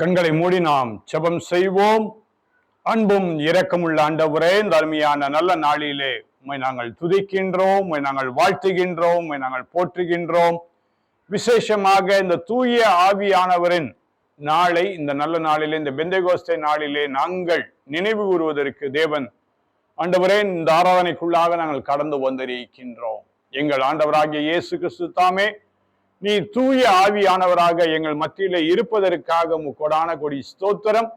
கண்களை மூடி நாம் ஜெபம் செய்வோம். அன்பும் இரக்கமுள்ள ஆண்டவரே இந்த அருமையான நல்ல நாளிலே உண்மை நாங்கள் துதிக்கின்றோம் உண்மை நாங்கள் வாழ்த்துகின்றோம் உண்மை நாங்கள் போற்றுகின்றோம். விசேஷமாக இந்த தூய ஆவியானவரின் நாளை இந்த நல்ல நாளிலே இந்த பெந்தைகோஸ்தை நாளிலே நாங்கள் நினைவு கூறுவதற்கு தேவன் ஆண்டவரே இந்த ஆராதனைக்குள்ளாக நாங்கள் கடந்து வந்திருக்கின்றோம். எங்கள் ஆண்டவராகிய இயேசு கிறிஸ்து தாமே நீ தூய ஆவியானவராக எங்கள் மத்தியில இருப்பதற்காக முக்கொடான கொடி ஸ்தோத்திரம்.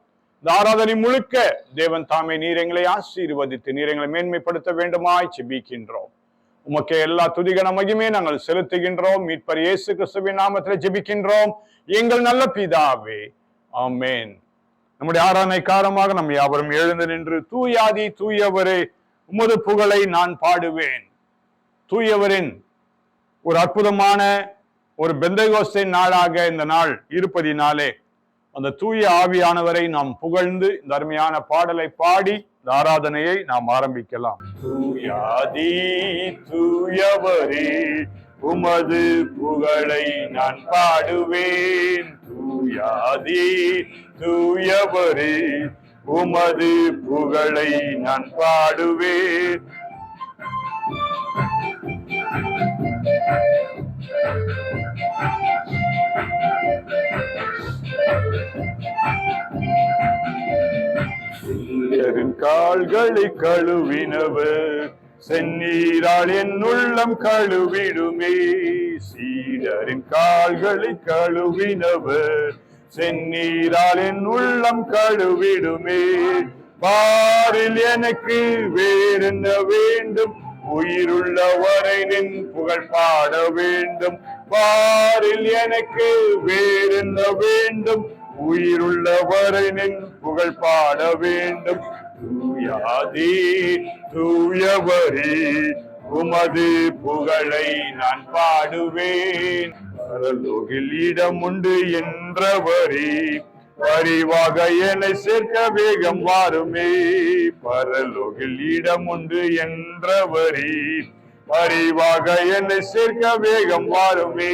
இந்த முழுக்க தேவன் தாமே நீர் எங்களை ஆசீர்வதித்து நீர் எங்களை மேன்மைப்படுத்த வேண்டுமாய் ஜெபிக்கின்றோம். உமக்கு எல்லா துதிகன மகிமே நாங்கள் செலுத்துகின்றோம். மீட்பர் இயேசு கிறிஸ்துவின் நாமத்தில் ஜெபிக்கின்றோம். எங்கள் நல்ல பிதாவே ஆமேன். நம்முடைய ஆராதனை காரணமாக நம் யாவரும் எழுந்து நின்று தூயாதி தூயவரே உமது புகழை நான் பாடுவேன். தூயவரின் ஒரு அற்புதமான ஒரு பெந்தைகோஸ்தை நாளாக இந்த நாள் இருப்பதினாலே அந்த தூய ஆவியானவரை நாம் புகழ்ந்து இந்த அருமையான பாடலை பாடி இந்த ஆராதனையை நாம் ஆரம்பிக்கலாம். தூயாதி தூயவரே உமது புகழை நான் பாடுவேன். தூயாதி தூயவரே உமது புகழை நான் பாடுவேன். சீடரின் கால்களை கழுவினவர் செந்நீரால் என் உள்ளம் கழுவிடுமே. சீடரின் கால்களை கழுவினவர் செந்நீரால் என் உள்ளம் கழுவிடுமே. பாரில் எனக்கு வேறென்ன வேண்டும்? உயிருள்ளவரை நின் புகழ் பாட வேண்டும். பாரில் எனக்கு வேறென்ன வேண்டும்? உயிருள்ளவரை நின் புகழ் பாட வேண்டும். தூயாதி தூயவரே உமது புகழை நான் பாடுவேன். பரலோகில் இடம் உண்டு என்றவரே பரிவாக என்னை சேர்க்க வேகம் வாருமே. பரலோகில் இடம் உண்டு என்றவரே பரிவாக என்னை சேர்க்க வேகம் வாருமே.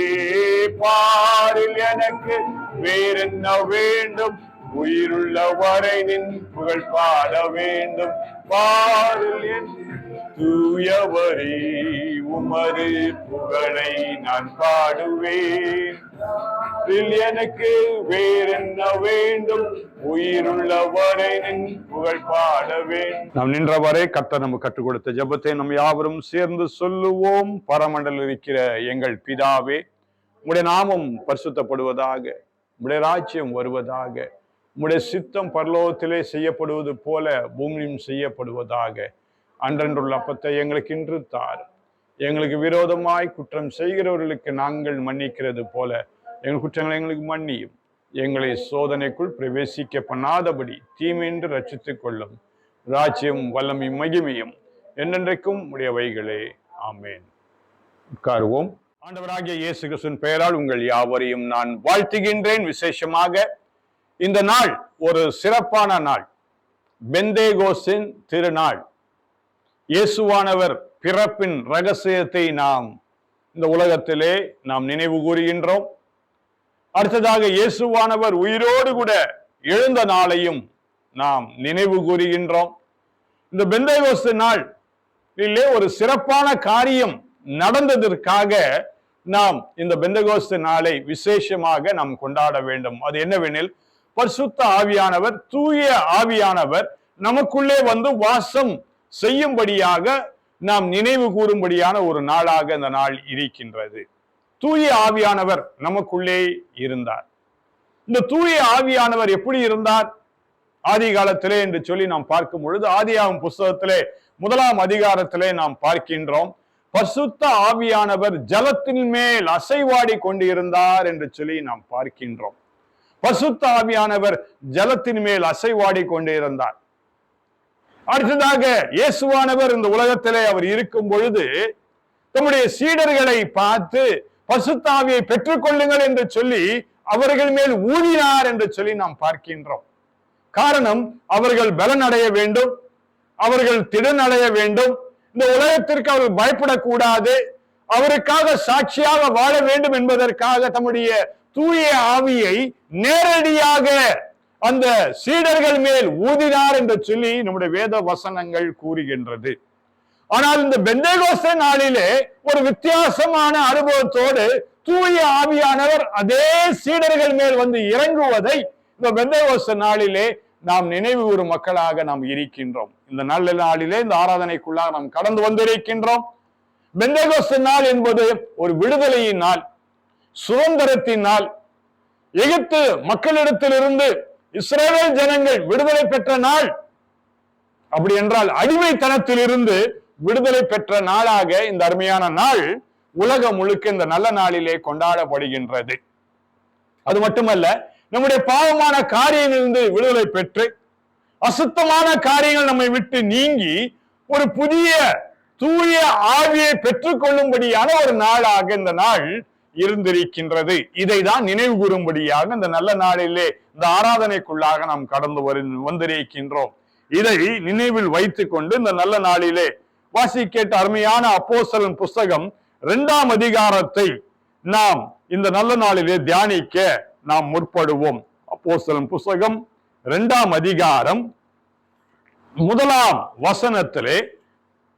பாரில் எனக்கு வேறென்ன வேண்டும்? உயிருள்ள வரை நின் புகழ் பாட வேண்டும். பாரில் என் தூயவரே உமது புகழை நான் பாடுவேன். எனக்கு வேறென்ன வேண்டும்? உயிருள்ள புகழ் பாடவே நாம் நின்றவரை கத்த நம்ம கற்றுக் கொடுத்த ஜெபத்தை நம் யாவரும் சேர்ந்து சொல்லுவோம். பரமண்டல் இருக்கிற எங்கள் பிதாவே உடைய நாமம் பரிசுத்தப்படுவதாக உடைய ராஜ்யம் வருவதாக உடைய சித்தம் பரலோகத்திலே செய்யப்படுவது போல பூமியும் செய்யப்படுவதாக அன்றன்றுள்ள அப்பத்தை எங்களுக்கு இன்று தார். எங்களுக்கு விரோதமாய் குற்றம் செய்கிறவர்களுக்கு நாங்கள் மன்னிக்கிறது போல எங்கள் குற்றங்களை எங்களுக்கு மன்னியும். எங்களை சோதனைக்குள் பிரவேசிக்க பண்ணாதபடி தீமையின்றி ரட்சித்துக் கொள்ளும். ராஜ்யம் வல்லமை மகிமையும் என்றென்றைக்கும் உடையவைகளே. ஆமேன். உட்காருவோம். ஆண்டவராகிய இயேசு கிறிஸ்துவின் பெயரால் உங்கள் யாவரையும் நான் வாழ்த்துகின்றேன். விசேஷமாக இந்த நாள் ஒரு சிறப்பான நாள். பெந்தேகோஸின் திருநாள். இயேசுவானவர் பிறப்பின் ரகசியத்தை நாம் இந்த உலகத்திலே நாம் நினைவு கூறுகின்றோம். அடுத்ததாக இயேசுவானவர் உயிரோடு கூட எழுந்த நாளையும் நாம் நினைவு கூறுகின்றோம். இந்த பெந்தைகோஸ்து நாள் இல்லே ஒரு சிறப்பான காரியம் நடந்ததற்காக நாம் இந்த பெந்தகோஸ்து நாளை விசேஷமாக நாம் கொண்டாட வேண்டும். அது என்னவெனில் பரிசுத்த ஆவியானவர் தூய ஆவியானவர் நமக்குள்ளே வந்து வாசம் செய்யும்படியாக நாம் நினைவு கூறும்படியான ஒரு நாளாக இந்த நாள் இருக்கின்றது. தூய ஆவியானவர் நமக்குள்ளே இருந்தார். இந்த தூய ஆவியானவர் எப்படி இருந்தார்? ஆதி காலத்திலே என்று சொல்லி நாம் பார்க்கும் பொழுது ஆதியாகும் புஸ்தகத்திலே முதலாம் அதிகாரத்திலே நாம் பார்க்கின்றோம். பசுத்த ஆவியானவர் ஜலத்தின் மேல் அசைவாடி கொண்டிருந்தார் என்று சொல்லி நாம் பார்க்கின்றோம். பசுத்த ஆவியானவர் ஜலத்தின் மேல் அசைவாடி கொண்டிருந்தார். அடுத்ததாக இயேசுவானவர் இந்த உலகத்திலே அவர் இருக்கும் பொழுது தம்முடைய சீடர்களை பார்த்து பசுத்தாவியை பெற்றுக்கொள்ளுங்கள் என்று சொல்லி அவர்கள் மேல் ஊதினார் என்று சொல்லி நாம் பார்க்கின்றோம். காரணம் அவர்கள் பலன் அடைய வேண்டும் அவர்கள் திடன் அடைய வேண்டும். இந்த உலகத்திற்கு அவர்கள் பயப்படக்கூடாது. அவருக்காக சாட்சியாக வாழ வேண்டும் என்பதற்காக தம்முடைய தூய ஆவியை நேரடியாக அந்த சீடர்கள் மேல் ஊதினார் என்று சொல்லி நம்முடைய வேத வசனங்கள் கூறுகின்றது. ஆனால் இந்த பெந்தேகோஸ்தே நாளிலே ஒரு வித்தியாசமான அனுபவத்தோடு தூய ஆவியானவர் அதே சீடர்கள் மேல் வந்து இறங்குவதை இந்த பெந்தேகோஸ்தே நாளிலே நாம் நினைவு ஒரு மக்களாக நாம் இருக்கின்றோம். இந்த நல்ல நாளிலே இந்த ஆராதனைக்குள்ளாக நாம் கடந்து வந்திருக்கின்றோம். பெந்தேகோஸ்தே நாள் என்பது ஒரு விடுதலையின் நாள் சுதந்திரத்தின் நாள். எகிப்து மக்களிடத்திலிருந்து இஸ்ரேல் ஜனங்கள் விடுதலை பெற்ற நாள். அப்படி என்றால் அடிமைத்தனத்திலிருந்து விடுதலை பெற்ற நாளாக இந்த அருமையான நாள் உலகம் முழுக்க இந்த நல்ல நாளிலே கொண்டாடப்படுகின்றது. அது மட்டுமல்ல நம்முடைய பாவமான காரியங்களிலிருந்து விடுதலை பெற்று அசுத்தமான காரியங்கள் நம்மை விட்டு நீங்கி ஒரு புதிய தூய ஆவியை பெற்றுக் கொள்ளும்படியான ஒரு நாளாக இந்த நாள் இருந்திருக்கின்றது. இதை தான் நினைவு கூறும்படியாக இந்த நல்ல நாளிலே இந்த ஆராதனைக்குள்ளாக நாம் கடந்து வரு வந்திருக்கின்றோம். இதை நினைவில் வைத்துக் கொண்டு இந்த நல்ல நாளிலே வாசிக்கேட்ட அருமையான அப்போசலன் புஸ்தகம் இரண்டாம் அதிகாரத்தை நாம் இந்த நல்ல நாளிலே தியானிக்க நாம் முற்படுவோம். அப்போசலன் புஸ்தகம் இரண்டாம் அதிகாரம் முதலாம் வசனத்திலே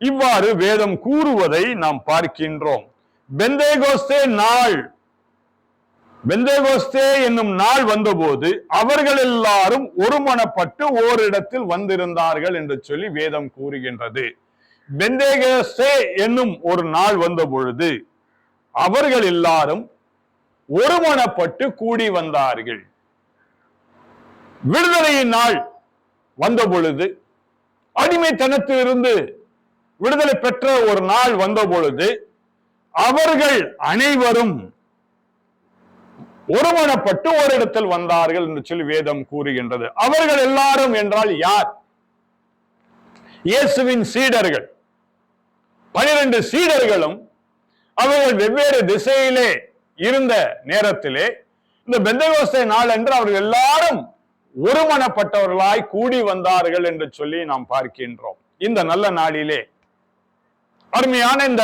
இவ்வாறு வேதம் கூறுவதை நாம் பார்க்கின்றோம். பெந்தேகோஸ்தே நாள். பெந்தேகோஸ்தே என்னும் நாள் வந்தபோது அவர்கள் எல்லாரும் ஒருமனப்பட்டு ஓரிடத்தில் வந்திருந்தார்கள் என்று சொல்லி வேதம் கூறுகின்றது. பெந்தேகோஸ்தே என்னும் ஒரு நாள் வந்த பொழுது அவர்கள் எல்லாரும் ஒருமனப்பட்டு கூடி வந்தார்கள். விடுதலையின் நாள் வந்த பொழுது அடிமைத்தனத்திலிருந்து விடுதலை பெற்ற ஒரு நாள் வந்த பொழுது அவர்கள் அனைவரும் ஒருமனப்பட்டு இடத்தில் வந்தார்கள் என்று சொல்லி வேதம் கூறுகின்றது. அவர்கள் எல்லாரும் என்றால் யார்? இயேசுவின் சீடர்கள். பனிரெண்டு சீடர்களும் அவர்கள் வெவ்வேறு திசையிலே இருந்த நேரத்திலே இந்த பெந்தகோஸ்தை நாள் என்று அவர்கள் எல்லாரும் ஒருமனப்பட்டவர்களாய் கூடி வந்தார்கள் என்று சொல்லி நாம் பார்க்கின்றோம். இந்த நல்ல நாளிலே அருமையான இந்த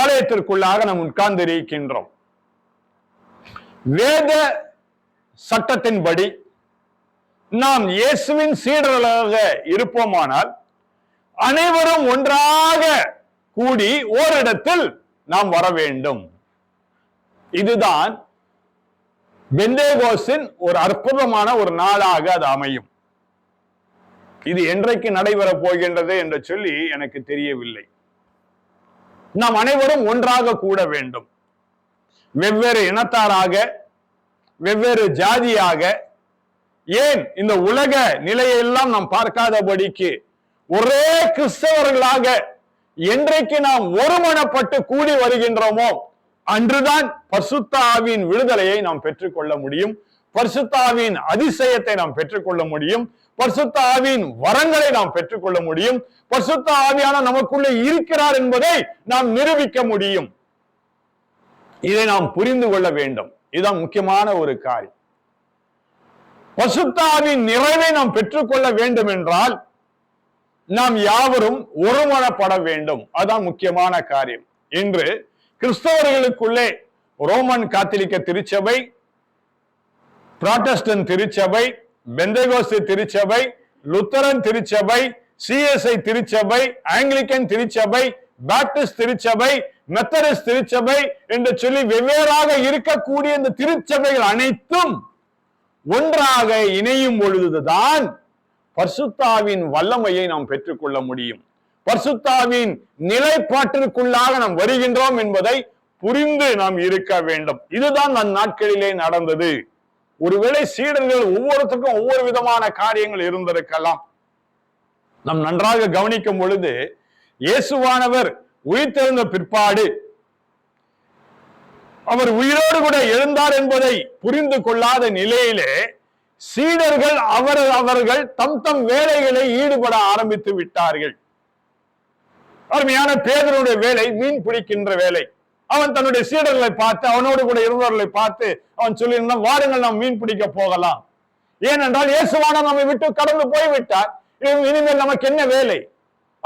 ஆலயத்திற்குள்ளாக நாம் உட்கார்ந்து இருக்கின்றோம் வேத சட்டத்தின்படி நாம் இயேசுவின் சீடர்களாக இருப்போமானால் அனைவரும் ஒன்றாக கூடி ஓரிடத்தில் நாம் வர வேண்டும். இதுதான் பெந்தேகோஸின் ஒரு அற்புதமான ஒரு நாளாக அது அமையும். இது என்றைக்கு நடைபெறப் போகின்றது என்று சொல்லி எனக்கு தெரியவில்லை. நாம் அனைவரும் ஒன்றாக கூட வேண்டும். வெவ்வேறு இனத்தாராக வெவ்வேறு ஜாதியாக. ஏன்? இந்த உலக நிலையெல்லாம் நாம் பார்க்காதபடிக்கு ஒரே கிறிஸ்தவர்களாக என்றைக்கு நாம் ஒருமனப்பட்டு கூடி வருகின்றோமோ அன்றுதான் பர்சுத்தாவின் விடுதலையை நாம் பெற்றுக்கொள்ள முடியும். பரிசுத்தாவின் அதிசயத்தை நாம் பெற்றுக்கொள்ள முடியும். பரிசுத்த ஆவியின் வரங்களை நாம் பெற்றுக்கொள்ள முடியும். பரிசுத்த ஆவியான நமக்குள்ளே இருக்கிறார் என்பதை நாம் நிரூபிக்க முடியும். இதை நாம் புரிந்து கொள்ள வேண்டும். இதுதான் முக்கியமான ஒரு காரியம் பசுத்தாவின் நிறைவை நாம் பெற்றுக்கொள்ள வேண்டும் என்றால் நாம் யாவரும் ஒருமனப்பட வேண்டும். அதான் முக்கியமான காரியம். இன்று கிறிஸ்தவர்களுக்குள்ளே ரோமன் காத்திலிக்க திருச்சபை புராட்டஸ்டன் திருச்சபை பெந்தகோஸ்து திருச்சபை லுத்தரன் திருச்சபை சிஎஸ்ஐ திருச்சபை ஆங்கிலிக்கன் திருச்சபை பேப்டிஸ்ட் திருச்சபை மெத்தடிஸ்ட் திருச்சபை என்று சொல்லி வெவ்வேறாக இருக்கக்கூடிய இந்த திருச்சபைகள் அனைத்தும் ஒன்றாக இணையும் பொழுதுதான் பர்சுத்தாவின் வல்லமையை நாம் பெற்றுக்கொள்ள முடியும். பர்சுத்தாவின் நிலைப்பாட்டிற்குள்ளாக நாம் வருகின்றோம் என்பதை புரிந்து நாம் இருக்க வேண்டும். இதுதான் அந்த நாட்களிலே நடந்தது. ஒருவேளை சீடர்கள் ஒவ்வொருத்தருக்கும் ஒவ்வொரு விதமான காரியங்கள் இருந்திருக்கலாம். நாம் நன்றாக கவனிக்கும் பொழுது இயேசுவானவர் உயிர்த்தெழுந்த பிற்பாடு அவர் உயிரோடு கூட எழுந்தார் என்பதை புரிந்து கொள்ளாத நிலையிலே சீடர்கள் அவர் அவர்கள் தம் தம் வேலைகளை ஈடுபட ஆரம்பித்து விட்டார்கள். அருமையான பேதனுடைய வேலை மீன் பிடிக்கின்ற வேலை. அவன் தன்னுடைய சீடர்களை பார்த்து அவனோடு கூட இருந்தவர்களை பார்த்து அவன் சொல்லியிருந்தான் வாருங்கள் நாம் மீன் பிடிக்க போகலாம். ஏனென்றால் இயேசுவான நம்மை விட்டு கடந்து போய்விட்டார். இனிமேல் நமக்கு என்ன வேலை?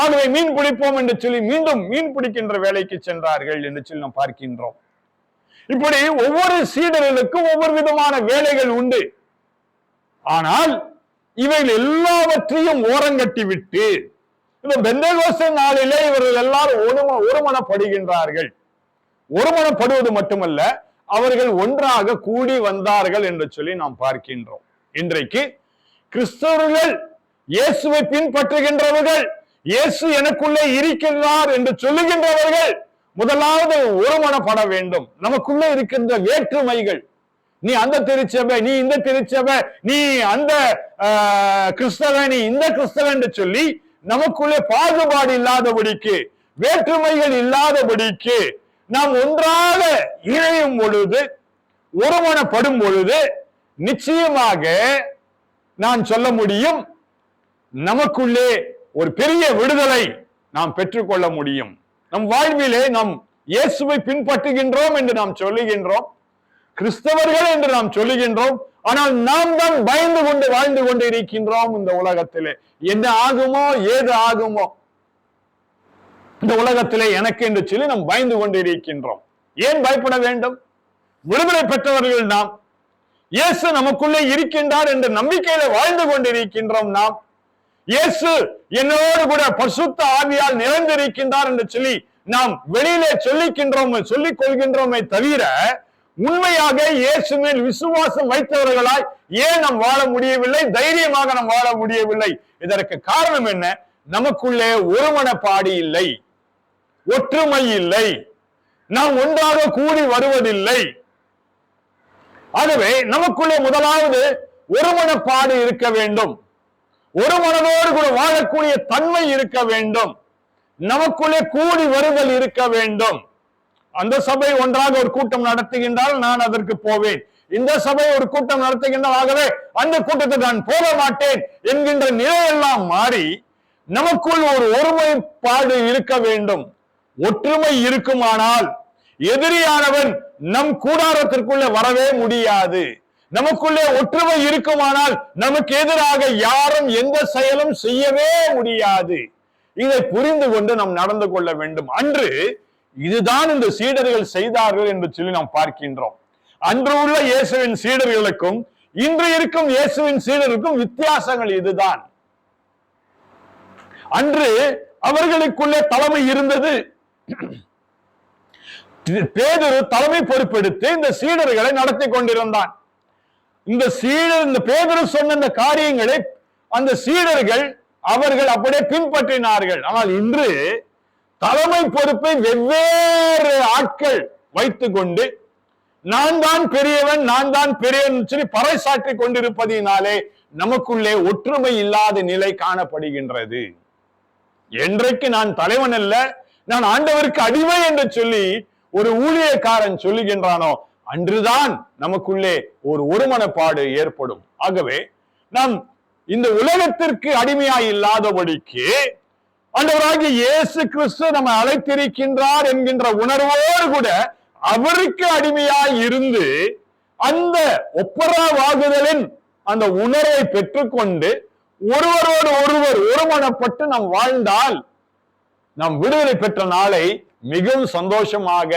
ஆகவே மீன் பிடிப்போம் என்று சொல்லி மீண்டும் மீன் பிடிக்கின்ற வேலைக்கு சென்றார்கள் என்று சொல்லி நாம் பார்க்கின்றோம். இப்படி ஒவ்வொரு சீடர்களுக்கும் ஒவ்வொரு விதமான வேலைகள் உண்டு. ஆனால் இவைகள் எல்லாவற்றையும் ஓரங்கட்டி விட்டு இந்த பெந்தகோச நாளிலே இவர்கள் எல்லாரும் ஒரும ஒருமனப்படுகின்றார்கள். ஒருமனப்படுவது மட்டுமல்ல அவர்கள் ஒன்றாக கூடி வந்தார்கள் என்று சொல்லி நாம் பார்க்கின்றோம். இன்றைக்கு கிறிஸ்தவர்கள் இயேசுவை பின்பற்றுகின்றவர்கள் இயேசு எனக்குள்ளே இருக்கிறார் என்று சொல்லுகின்றவர்கள் முதலாவது ஒருமனப்பட வேண்டும். நமக்குள்ளே இருக்கின்ற வேற்றுமைகள். நீ அந்த திருச்சபை நீ இந்த திருச்சபை நீ அந்த ஆஹ், கிறிஸ்தவன் நீ இந்த கிறிஸ்தவன் என்று சொல்லி நமக்குள்ளே பாகுபாடு இல்லாதபடிக்கு வேற்றுமைகள் இல்லாதபடிக்கு நாம் ஒன்றாக இணையும் பொழுது ஒருமனப்படும் பொழுது நிச்சயமாக நான் சொல்ல முடியும் நமக்குள்ளே ஒரு பெரிய விடுதலை நாம் பெற்றுக்கொள்ள முடியும். நம் வாழ்விலே நாம் இயேசுவை பின்பற்றுகின்றோம் என்று நாம் சொல்லுகின்றோம். கிறிஸ்தவர்கள் என்று நாம் சொல்லுகின்றோம். ஆனால் நாம் தான் பயந்து கொண்டு வாழ்ந்து கொண்டு இருக்கின்றோம் இந்த உலகத்திலே. என்ன ஆகுமோ ஏது ஆகுமோ இந்த உலகத்திலே எனக்கு என்று சொல்லி நாம் பயந்து கொண்டிருக்கின்றோம். ஏன் பயப்பட வேண்டும்? விடுதலை பெற்றவர்கள் நாம் இயேசு நமக்குள்ளே இருக்கின்றார் என்ற நம்பிக்கையில வாழ்ந்து கொண்டிருக்கின்றோம் நாம். இயேசு என்னோடு கூட பசுத்த ஆவியால் நிறைந்திருக்கின்றார் என்று சொல்லி நாம் வெளியிலே சொல்லிக்கின்றோம் சொல்லிக் கொள்கின்றோமே தவிர உண்மையாக இயேசு மேல் விசுவாசம் வைத்தவர்களாய் ஏன் நாம் வாழ முடியவில்லை? தைரியமாக நாம் வாழ முடியவில்லை. இதற்கு காரணம் என்ன? நமக்குள்ளே ஒருமனப்பாடு இல்லை. ஒற்றுமை இல்லை நாம் ஒன்றாக கூடி வருவதில்லை. ஆகவே நமக்குள்ளே முதலாவது ஒருமனப்பாடு இருக்க வேண்டும். ஒரு மனதோடு கூட வாழக்கூடிய தன்மை இருக்க வேண்டும். நமக்குள்ளே கூடி வருதல் இருக்க வேண்டும். அந்த சபை ஒன்றாக ஒரு கூட்டம் நடத்துகின்றால் நான் அதற்கு போவேன். இந்த சபை ஒரு கூட்டம் நடத்துகின்றால் ஆகவே அந்த கூட்டத்தை நான் போக மாட்டேன் என்கின்ற நிலையெல்லாம் மாறி நமக்குள் ஒரு ஒருமைப்பாடு இருக்க வேண்டும். ஒற்றுமை இருக்குமானால் எதிரியானவன் நம் கூடாரத்திற்குள்ளே வரவே முடியாது. நமக்குள்ளே ஒற்றுமை இருக்குமானால் நமக்கு எதிராக யாரும் எந்த செயலும் செய்யவே முடியாது. இதை புரிந்து கொண்டு நாம் நடந்து கொள்ள வேண்டும். அன்று இதுதான் இந்த சீடர்கள் செய்தார்கள் என்று சொல்லி நாம் பார்க்கின்றோம். அன்று உள்ள இயேசுவின் சீடர்களுக்கும் இன்று இருக்கும் இயேசுவின் சீடருக்கும் வித்தியாசங்கள் இதுதான். அன்று அவர்களுக்குள்ளே தலைமை இருந்தது. பேதுரு தலைமை பொறுப்பெடுத்து இந்த சீடர்களை நடத்தி கொண்டிருந்தான். இந்த சீடர் இந்த பேதுரு சொன்ன இந்த காரியங்களை அந்த சீடர்கள் அவர்கள் அப்படியே பின்பற்றினார்கள். ஆனால் இன்று தலைமை பொறுப்பை வெவ்வேறு ஆட்கள் வைத்துக் கொண்டு நான் தான் பெரியவன் நான் தான் பெரியவன் சொல்லி பறைசாற்றி கொண்டிருப்பதினாலே நமக்குள்ளே ஒற்றுமை இல்லாத நிலை காணப்படுகின்றது. என்றைக்கு நான் தலைவன் அல்ல நான் ஆண்டவருக்கு அடிமை என்று சொல்லி ஒரு ஊழியக்காரன் சொல்லுகின்றானோ அன்றுதான் நமக்குள்ளே ஒரு ஒருமனப்பாடு ஏற்படும். ஆகவே நாம் இந்த உலகத்திற்கு அடிமையாய் இல்லாதபடிக்கு ஆண்டவராகிய இயேசு கிறிஸ்து நம்ம அழைத்திருக்கின்றார் என்கின்ற உணர்வோடு கூட அவருக்கு அடிமையாய் இருந்து அந்த ஒப்பராவாகுதலின் அந்த உணர்வை பெற்றுக்கொண்டு ஒருவரோடு ஒருவர் ஒருமனப்பட்டு நாம் வாழ்ந்தால் நாம் விடுதலை பெற்ற நாளை மிகவும் சந்தோஷமாக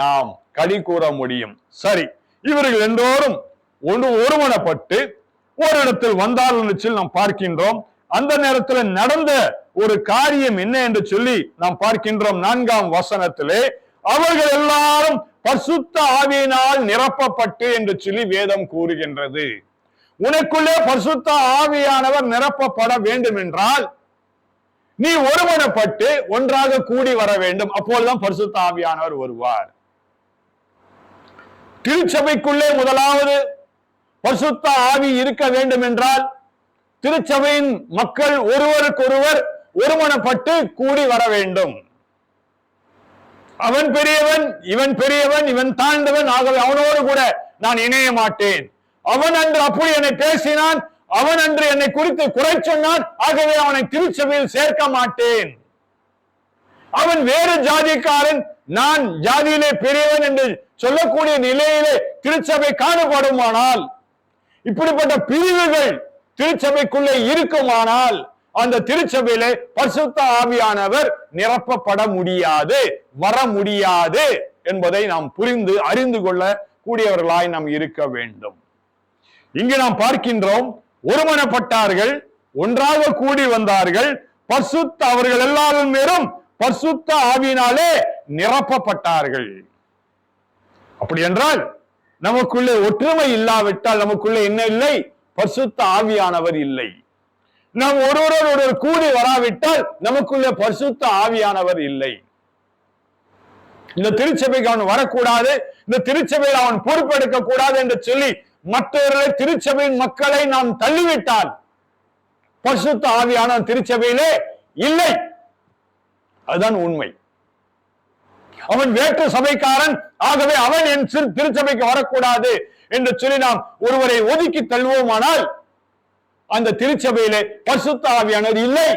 நாம் களி கூற முடியும். சரி இவர்கள் எல்லோரும் ஒன்று ஒருமனப்பட்டு ஒரு இடத்தில் வந்தார்கள் என்று நாம் பார்க்கின்றோம். அந்த நேரத்தில் நடந்த ஒரு காரியம் என்ன என்று சொல்லி நாம் பார்க்கின்றோம் நான்காம் வசனத்திலே. அவர்கள் எல்லாரும் பரிசுத்த ஆவியினால் நிரப்பப்பட்டு என்று சொல்லி வேதம் கூறுகின்றது. உனக்குள்ளே பரிசுத்த ஆவியானவர் நிரப்பப்பட வேண்டும் என்றால் நீ ஒருமனப்பட்டு ஒன்றாக கூடி வர வேண்டும். அப்பொழுதுதான் பரிசுத்த ஆவியானவர் வருவார். திருச்சபைக்குள்ளே முதலாவது பரிசுத்த ஆவி இருக்க வேண்டும் என்றால் திருச்சபையின் மக்கள் ஒருவருக்கொருவர் ஒருமனப்பட்டு கூடி வர வேண்டும். அவன் பெரியவன் இவன் பெரியவன் இவன் தாழ்ந்தவன் ஆகவே அவனோடு கூட நான் இணைய மாட்டேன் அவன் அன்று அப்படி என்னை பேசினான் அவன் அன்று என்னை குறித்து குறை சொன்னான். ஆகவே அவனை திருச்சபையில் சேர்க்க மாட்டேன். அவன் வேறு ஜாதிக்காரன். நான் ஜாதியிலே பெரியவன் என்று சொல்லக்கூடிய நிலையிலே திருச்சபை காணப்படுமானால் இப்படிப்பட்ட பிரிவுகள் திருச்சபைக்குள்ளே இருக்குமானால் அந்த திருச்சபையிலே பரிசுத்த ஆவியானவர் நிரப்பப்பட முடியாது வர முடியாது என்பதை நாம் புரிந்து அறிந்து கொள்ள கூடியவர்களாய் நாம் இருக்க வேண்டும். இங்கு நாம் பார்க்கின்றோம் ஒருமனப்பட்டார்கள் ஒன்றாக கூடி வந்தார்கள். பசுத்த அவர்கள் எல்லாரும் மேலும் பசுத்த ஆவியினாலே நிரப்பப்பட்டார்கள். அப்படி என்றால் நமக்குள்ளே ஒற்றுமை இல்லாவிட்டால் நமக்குள்ளே என்ன இல்லை? பரிசுத்த ஆவியானவர் இல்லை. நாம் ஒருவரோடு ஒருவர் கூடி வராவிட்டால் நமக்குள்ளே பரிசுத்த ஆவியானவர் இல்லை. இந்த திருச்சபைக்கு அவன் வரக்கூடாது இந்த திருச்சபையில் அவன் பொறுப்பெடுக்க கூடாது என்று சொல்லி மற்றவர்களை திருச்சபையின் மக்களை நாம் தள்ளிவிட்டால் பரிசுத்த ஆவியான திருச்சபையிலே இல்லை. அதுதான் உண்மை. அவன் வேற்று சபைக்காரன். ஆகவே அவன் என் திருச்சபைக்கு வரக்கூடாது என்று சொல்லி நாம் ஒருவரை ஒதுக்கி தள்ளுவோமானால் அந்த திருச்சபையிலே பரிசுத்த ஆவியானவர் இல்லை.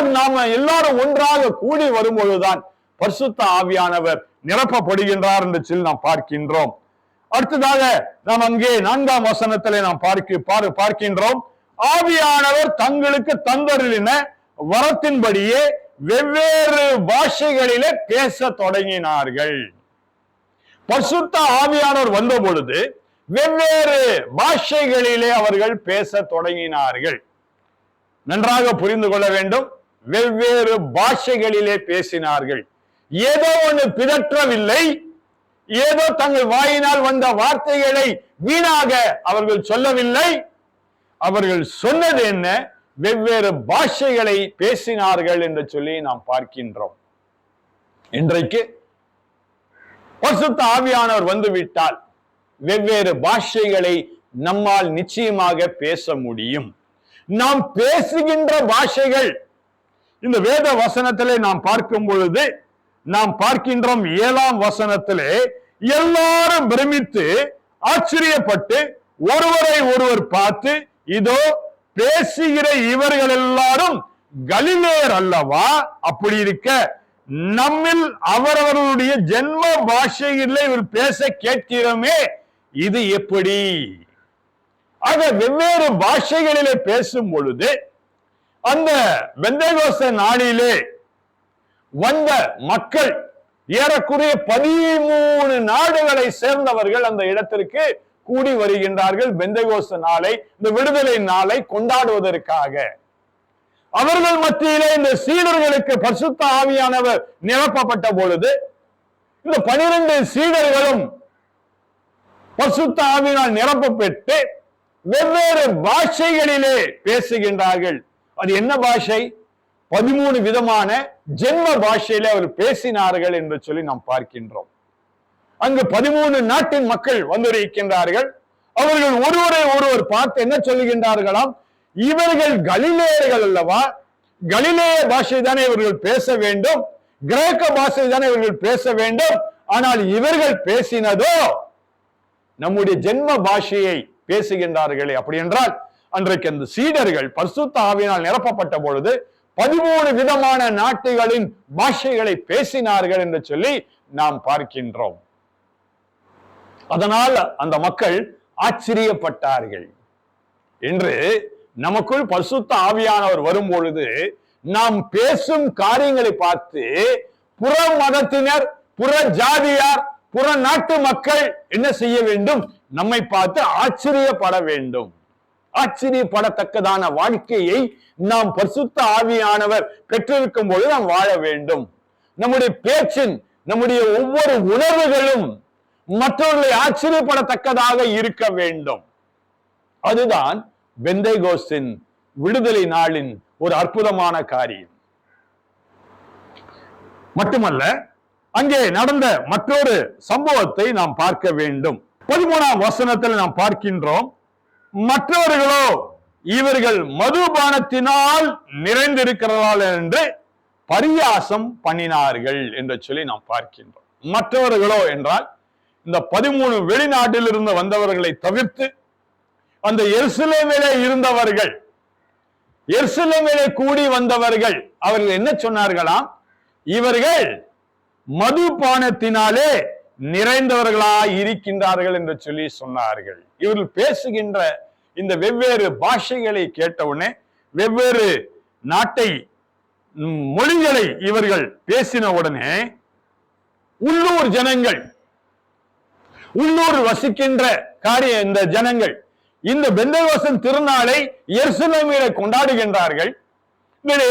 நாம எல்லாரும் ஒன்றாக கூடி வரும்பொழுதுதான் பரிசுத்த ஆவியானவர் நிரப்பப்படுகின்றார் என்று சொல்லி நாம் பார்க்கின்றோம். அடுத்ததாக நாம் அங்கே நான்காம் வசனத்திலே நாம் பார்க்க பார்க்கின்றோம். ஆவியானவர் தங்களுக்கு தந்தருளின வரத்தின்படியே வெவ்வேறு பாஷைகளிலே பேச தொடங்கினார்கள். பசுத்த ஆவியானவர் வந்த பொழுது வெவ்வேறு பாஷைகளிலே அவர்கள் பேச தொடங்கினார்கள். நன்றாக புரிந்து கொள்ள வேண்டும். வெவ்வேறு பாஷைகளிலே பேசினார்கள். ஏதோ ஒன்று பிதற்றவில்லை. ஏதோ தங்கள் வாயினால் வந்த வார்த்தைகளை வீணாக அவர்கள் சொல்லவில்லை. அவர்கள் சொன்னது என்ன? வெவ்வேறு பாஷைகளை பேசினார்கள் என்று சொல்லி நாம் பார்க்கின்றோம். இன்றைக்கு பரிசுத்த ஆவியானவர் வந்து விட்டால் வெவ்வேறு பாஷைகளை நம்மால் நிச்சயமாக பேச முடியும். நாம் பேசுகின்ற பாஷைகள் இந்த வேத வசனத்திலே நாம் பார்க்கும் பொழுது நாம் பார்க்கின்றோம் ஏழாம் வசனத்திலே எல்லாரும் பிரமித்து ஆச்சரியப்பட்டு ஒருவரை ஒருவர் பார்த்து இதோ பேசுகிற இவர்கள் எல்லாரும் கலிலேயர் அல்லவா? அப்படி இருக்க நம்மில் அவரவர்களுடைய ஜென்ம பாஷையில் இவர் பேச கேட்கிறோமே இது எப்படி? ஆக வெவ்வேறு பாஷைகளிலே பேசும் பொழுது அந்த வெந்தகோச நாளிலே வந்த மக்கள் ஏறக்குறைய பதிமூணு நாடுகளை சேர்ந்தவர்கள் அந்த இடத்திற்கு கூடி வருகின்றார்கள் பெந்தகோச நாளை இந்த விடுதலை நாளை கொண்டாடுவதற்காக. அவர்கள் மத்தியிலே இந்த சீடர்களுக்கு பரிசுத்த ஆவியானவர் நிரப்பப்பட்ட பொழுது இந்த பனிரெண்டு சீடர்களும் பரிசுத்த ஆவியினால் நிரப்பப்பட்டு வெவ்வேறு பாஷைகளிலே பேசுகின்றார்கள். அது என்ன பாஷை? பதிமூணு விதமான ஜென்ம பாஷையில அவர் பேசினார்கள் என்று சொல்லி நாம் பார்க்கின்றோம். அங்கு பதிமூணு நாட்டின் மக்கள் வந்திருக்கின்றார்கள். அவர்கள் ஒருவரை ஒருவர் பார்த்து என்ன சொல்லுகின்றார்களாம் இவர்கள் கலிலேயர்கள் அல்லவா? கலிலேய பாஷை தானே இவர்கள் பேச வேண்டும். கிரேக்க பாஷை தானே இவர்கள் பேச வேண்டும். ஆனால் இவர்கள் பேசினதோ நம்முடைய ஜென்ம பாஷையை பேசுகின்றார்களே அப்படி என்றால் அன்றைக்கு அந்த சீடர்கள் பரிசுத்த ஆவியினால் நிரப்பப்பட்ட பொழுது பதிமூணு விதமான நாட்டுகளின் பாஷைகளை பேசினார்கள் என்று சொல்லி நாம் பார்க்கின்றோம். அதனால் அந்த மக்கள் ஆச்சரியப்பட்டார்கள். என்று நமக்குள் பசுத்த ஆவியானவர் வரும் பொழுது நாம் பேசும் காரியங்களை பார்த்து புற மதத்தினர் புற ஜாதியார் புற நாட்டு மக்கள் என்ன செய்ய வேண்டும்? நம்மை பார்த்து ஆச்சரியப்பட வேண்டும். ஆச்சரியப்படத்தக்கதான வாழ்க்கையை நாம் பரிசுத்த ஆவியானவர் பெற்றிருக்கும் போது நாம் வாழ வேண்டும். நம்முடைய பேச்சின் நம்முடைய ஒவ்வொரு உணர்வுகளும் மற்றவர்களை ஆச்சரியப்படத்தக்கதாக இருக்க வேண்டும். அதுதான் பெந்தைகோஸ்தின் விடுதலை நாளின் ஒரு அற்புதமான காரியம். மட்டுமல்ல அங்கே நடந்த மற்றொரு சம்பவத்தை நாம் பார்க்க வேண்டும். பதிமூணாம் வசனத்தில் நாம் பார்க்கின்றோம் மற்றவர்களோ இவர்கள் மதுபானத்தினால் நிறைந்திருக்கிறார்கள் என்று பரியாசம் பண்ணினார்கள் என்று சொல்லி நாம் பார்க்கின்றோம். மற்றவர்களோ என்றால் இந்த பதிமூணு வெளிநாட்டில் இருந்து வந்தவர்களை தவிர்த்து அந்த எருசலேமிலே இருந்தவர்கள் எருசலேமிலே கூடி வந்தவர்கள் அவர்கள் என்ன சொன்னார்களாம்? இவர்கள் மதுபானத்தினாலே நிறைந்தவர்களாய் இருக்கின்றார்கள் என்று சொல்லி சொன்னார்கள். இவர்கள் பேசுகின்ற இந்த வெவ்வேறு பாஷைகளை கேட்டவுடனே வெவ்வேறு நாட்டை மொழிகளை இவர்கள் பேசின உடனே உள்ளூர் ஜனங்கள் உள்ளூர் வசிக்கின்ற காரிய இந்த ஜனங்கள் இந்த பெந்தகோசன் திருநாளை எருசலேமில கொண்டாடுகின்றார்கள்.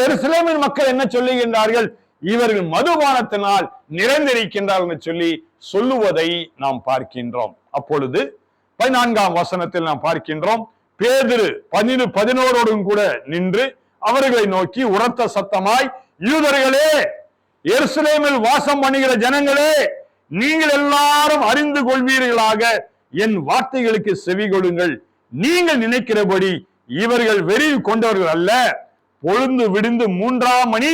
எருசலேமின் மக்கள் என்ன சொல்லுகின்றார்கள்? இவர்கள் மதுபானத்தினால் நிறைந்திருக்கின்றார்கள் சொல்லி சொல்லுவதை நாம் பார்க்கின்றோம். அப்பொழுது பதினான்காம் வசனத்தில் நாம் பார்க்கின்றோம் பேதிரு பதினு பதினோரோடும் கூட நின்று அவர்களை நோக்கி உரத்த சத்தமாய் யூதர்களே எருசலேமில் வாசம் பண்ணுகிற ஜனங்களே நீங்கள் எல்லாரும் அறிந்து கொள்வீர்களாக என் வார்த்தைகளுக்கு செவி கொடுங்கள். நீங்கள் நினைக்கிறபடி இவர்கள் வெறி கொண்டவர்கள் அல்ல. பொழுந்து விடிந்து மூன்றாம் மணி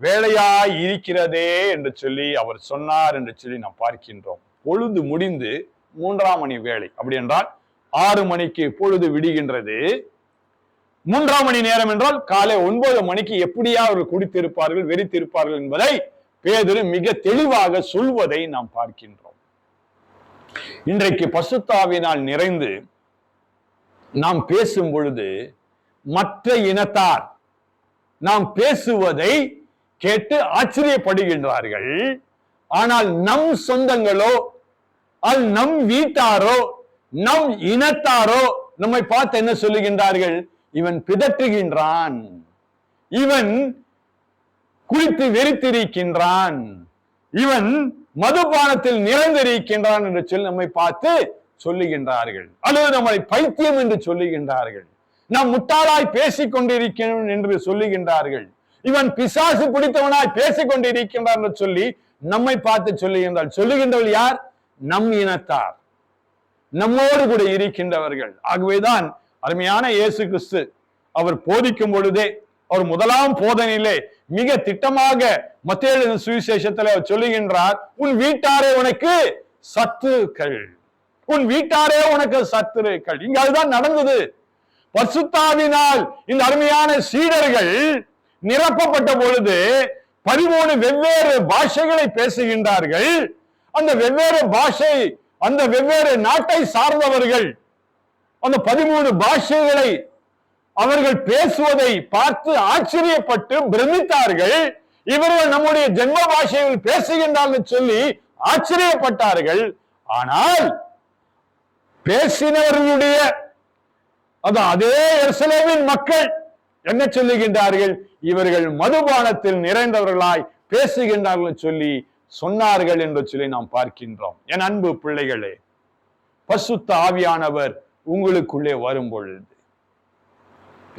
வேலையாய் இருக்கிறதே என்று சொல்லி அவர் சொன்னார் என்று சொல்லி நாம் பார்க்கின்றோம். பொழுது முடிந்து மூன்றாம் மணி வேலை அப்படி என்றால் ஆறு மணிக்கு பொழுது விடுகின்றது. மூன்றாம் மணி நேரம் என்றால் காலை ஒன்பது மணிக்கு எப்படியா அவர்கள் குடித்திருப்பார்கள் வெறித்திருப்பார்கள் என்பதை பேதரு மிக தெளிவாக சொல்வதை நாம் பார்க்கின்றோம். இன்றைக்கு பசுத்தாவினால் நிறைந்து நாம் பேசும் பொழுது மற்ற இனத்தார் நாம் பேசுவதை கேட்டு ஆச்சரியப்படுகின்றார்கள். ஆனால் நம் சொந்தங்களோ அது நம் வீட்டாரோ நம் இனத்தாரோ நம்மை பார்த்து என்ன சொல்லுகின்றார்கள்? இவன் பிதற்றுகின்றான். இவன் குளித்து வெறித்திருக்கின்றான். இவன் மதுபானத்தில் நிறைந்திருக்கின்றான் என்று சொல்லி நம்மை பார்த்து சொல்லுகின்றார்கள். அல்லது நம்மை பைத்தியம் என்று சொல்லுகின்றார்கள். நாம் முட்டாளாய் பேசிக் கொண்டிருக்கிறோம் என்று சொல்லுகின்றார்கள். இவன் பிசாசு பிடித்தவனாய் பேசிக் கொண்டிருக்கின்றான் என்று சொல்லி நம்மை பார்த்து சொல்லுகின்றாள். சொல்லுகின்றவள் யார்? நம் இனத்தார். நம்மோடு கூட இருக்கின்றவர்கள். ஆகவேதான் அருமையான இயேசு கிறிஸ்து அவர் போதிக்கும் பொழுதே அவர் முதலாம் போதனையிலே மிக திட்டமாக மத்திய சுவிசேஷத்தில் அவர் சொல்லுகின்றார் உன் வீட்டாரே உனக்கு சத்துருக்கள். உன் வீட்டாரே உனக்கு சத்துருக்கள். இங்க அதுதான் நடந்தது. பசுத்தாவினால் இந்த அருமையான சீடர்கள் நிரப்பப்பட்ட பொழுது பதிமூணு வெவ்வேறு பாஷைகளை பேசுகின்றார்கள். அந்த வெவ்வேறு பாஷை அந்த வெவ்வேறு நாட்டை சார்ந்தவர்கள் அந்த பதிமூணு பாஷைகளை அவர்கள் பேசுவதை பார்த்து ஆச்சரியப்பட்டு பிரமித்தார்கள். இவர்கள் நம்முடைய ஜென்ம பாஷையில் பேசுகின்றார்கள் சொல்லி ஆச்சரியப்பட்டார்கள். ஆனால் பேசினவர்களுடைய அதே எருசலேமின் மக்கள் என்ன சொல்லுகின்றார்கள்? இவர்கள் மதுபானத்தில் நிறைந்தவர்களாய் பேசுகின்றார்கள் சொல்லி சொன்னார்கள் என்று சொல்லி நாம் பார்க்கின்றோம். என் அன்பு பிள்ளைகளே பசுத்த ஆவியானவர் உங்களுக்குள்ளே வரும் பொழுது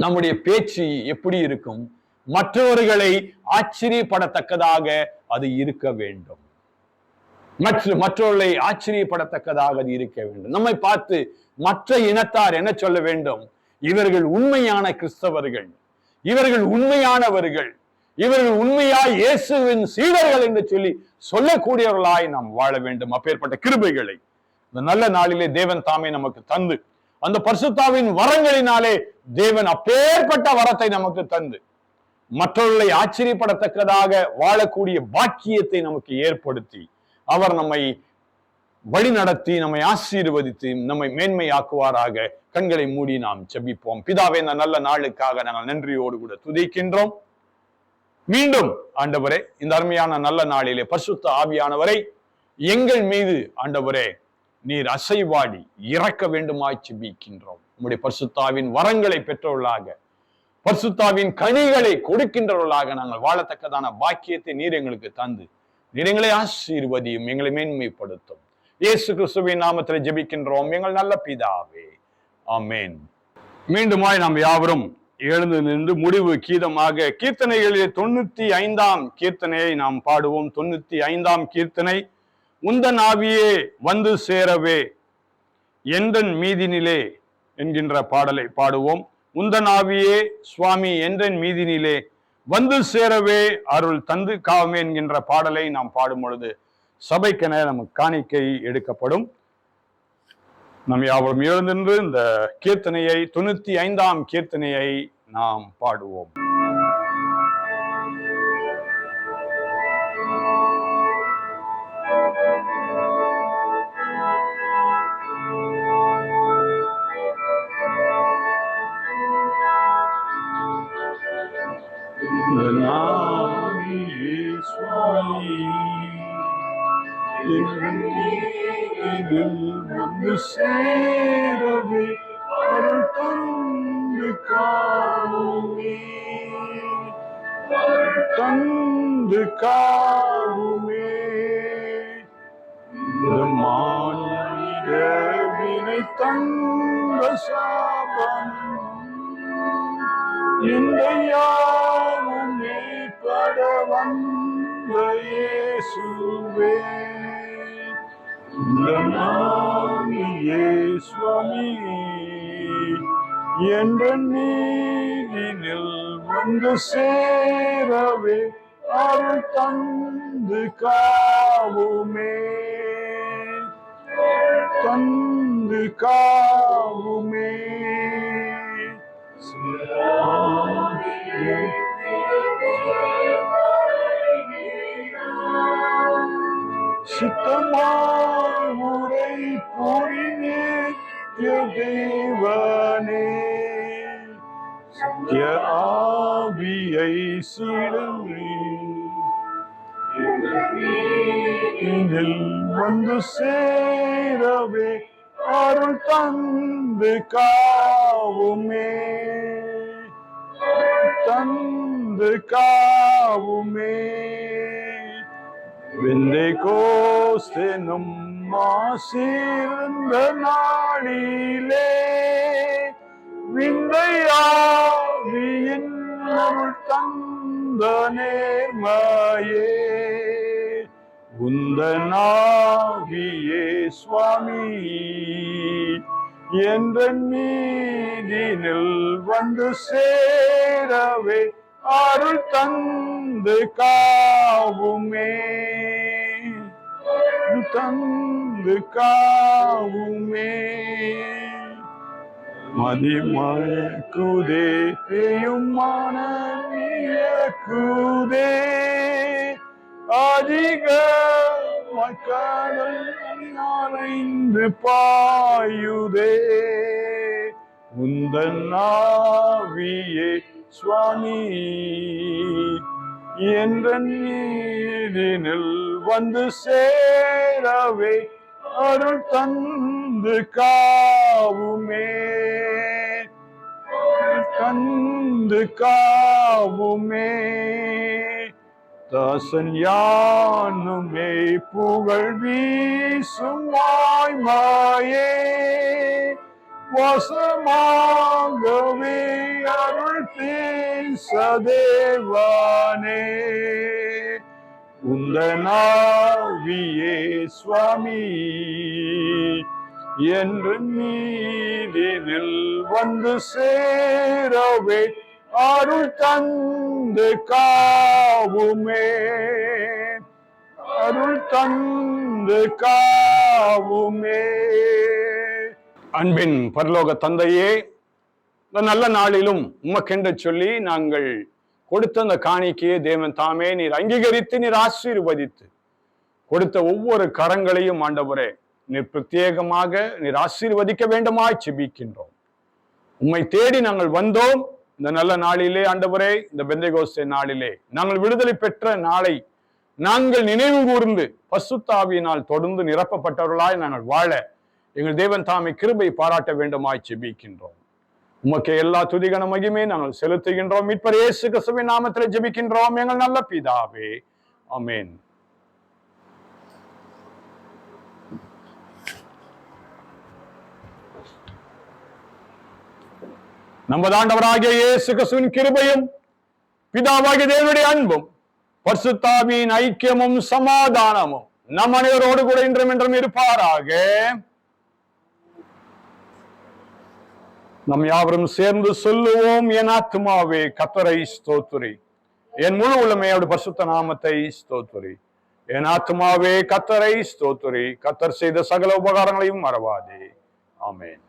நம்முடைய பேச்சு எப்படி இருக்கும்? மற்றவர்களை ஆச்சரியப்படத்தக்கதாக அது இருக்க வேண்டும். மற்ற மற்றவர்களை ஆச்சரியப்படத்தக்கதாக அது இருக்க வேண்டும். நம்மை பார்த்து மற்ற இனத்தார் என்ன சொல்ல வேண்டும்? இவர்கள் உண்மையான கிறிஸ்தவர்கள். இவர்கள் உண்மையானவர்கள். இவர்கள் உண்மையாய் இயேசுவின் சீடர்கள் என்று சொல்லி சொல்லக்கூடியவர்களாய் நாம் வாழ வேண்டும். அப்பேற்பட்ட கிருபைகளை இந்த நல்ல நாளிலே தேவன் தாமே நமக்கு தந்து அந்த பரிசுத்தாவின் வரங்களினாலே தேவன் அப்பேற்பட்ட வரத்தை நமக்கு தந்து மற்றவர்களை ஆச்சரியப்படத்தக்கதாக வாழக்கூடிய பாக்கியத்தை நமக்கு ஏற்படுத்தி அவர் நம்மை வழி நடத்தி நம்மை ஆசீர்வதித்து நம்மை மேன்மையாக்குவாராக. கண்களை மூடி நாம் செபிப்போம் பிதாவே இந்த நல்ல நாளுக்காக நாங்கள் நன்றியோடு கூட துதிக்கின்றோம். மீண்டும் ஆண்டவரே இந்த அருமையான நல்ல நாளிலே பரிசுத்த ஆவியானவரை எங்கள் மீது ஆண்டவரே நீர் அசைவாடி இறக்க வேண்டுமாய் செபிக்கின்றோம் உம்முடைய பரிசுத்தாவின் வரங்களை பெற்றவர்களாக பரிசுத்தாவின் கனிகளை கொடுக்கின்றவர்களாக நாங்கள் வாழத்தக்கதான பாக்கியத்தை நீர் எங்களுக்கு தந்து நீர் எங்களை ஆசீர்வதியும் எங்களை மேன்மைப்படுத்தும். இயேசு கிறிஸ்துவின் நாமத்தில் ஜெபிக்கின்றோம். எங்கள் நல்ல பிதாவே. ஆமேன். மீண்டுமாய் நாம் யாவரும் எழுந்து நின்று முடிவு கீதமாக கீர்த்தனைகளில் தொண்ணூத்தி ஐந்தாம் கீர்த்தனையை நாம் பாடுவோம். தொண்ணூத்தி ஐந்தாம் கீர்த்தனை உந்தன் ஆவியே வந்து சேரவே எந்தன் மீதினிலே என்கின்ற பாடலை பாடுவோம். உந்தன் ஆவியே சுவாமி எந்தன் மீதினிலே வந்து சேரவே அருள் தந்து காவமே என்கின்ற பாடலை நாம் பாடும் பொழுது சபைக்கென நமக்கு காணிக்கை எடுக்கப்படும். நம் யாவரும் எழுந்திருந்து இந்த கீர்த்தனையை தொண்ணூத்தி ஐந்தாம் கீர்த்தனையை நாம் பாடுவோம். The name is இதில் வந்து சேரவே அருள் தந்து காவுமே தந்து காவுமே இந்த மாநில வினை தந்த சாபம் இந்த யாவுமே பட வந்த இயேசுவே. இந்த சுவாமி என்ற நீதினில் வந்து சேரவே அருள் தந்து காவுமே. தந்து காவுமே. சித்தமா ஆவியை இதில் வந்து சேரவே அருள் தந்து காவுமே. தந்து காவுமே. விந்தை கோஸ்தெனும் மாசிருந்த நாளிலே விந்தையாவியின் அருள் தந்து நேர்மையே உந்தனாகியே சுவாமி என்ற மீதினில் வந்து சேரவே அருள் தந்து காவுமே. தந்து காவுமே. மதிமயக்குதே. பெய்யும் மனமியக்குதே அதிக மக்கள் அலைந்து பாயுதே. உந்தன் நாவியே சுவாமி என்ற நீரினில் வந்து சேரவே. அருள் தந்து காவுமே தந்து காவுமே தாசன் யானுமே புகழ் வீசும் வாய்மாயே வசமாகவே அருள் பேசதேவானே உந்தனாவியே சுவாமி என்று நீதினில் வந்து சேரவே அருள் தந்து காவுமே. அருள் தந்து காவுமே. அன்பின் பரலோக தந்தையே இந்த நல்ல நாளிலும் உமக்கென்று சொல்லி நாங்கள் கொடுத்த அந்த காணிக்கையை தேவன் தாமே நீர் அங்கீகரித்து நீர் ஆசீர்வதித்து கொடுத்த ஒவ்வொரு கரங்களையும் ஆண்டவரே நீர் பிரத்யேகமாக நீர் ஆசீர்வதிக்க வேண்டுமாய் செபிக்கின்றோம் உம்மை தேடி நாங்கள் வந்தோம். இந்த நல்ல நாளிலே ஆண்டவரே இந்த பெந்தைகோஸ்தே நாளிலே நாங்கள் விடுதலை பெற்ற நாளை நாங்கள் நினைவு கூர்ந்து பசுத்தாவியினால் தொடர்ந்து நிரப்பப்பட்டவர்களாய் நாங்கள் வாழ எங்கள் தேவன் தாமை கிருபை பாராட்ட வேண்டுமாய் செபிக்கின்றோம் உமக்கு எல்லா துதிகன மகிமே. நாங்கள் செலுத்துகின்றோம். மீட்பர் இயேசு கிறிஸ்துவின் நாமத்தில் ஜெபிக்கின்றோம். எங்கள் நல்ல பிதாவே. அமேன் நமது ஆண்டவராகிய இயேசு கிறிஸ்துவின் கிருபையும் பிதாவாகிய தேவனுடைய அன்பும் பர்சுத்தாவின் ஐக்கியமும் சமாதானமும் நம் அனைவரோடு கூட இன்றும் என்றும் இருப்பாராக. நம் யாவரும் சேர்ந்து சொல்லுவோம் என் ஆத்மாவே கத்தரை ஸ்தோத்துரி. என் முழு உள்ளமையோட பரிசுத்த நாமத்தை ஸ்தோத்துரி. என் ஆத்மாவே கத்தரை ஸ்தோத்துரி. கத்தர் செய்த சகல உபகாரங்களையும் மறவாதே. ஆமேன்.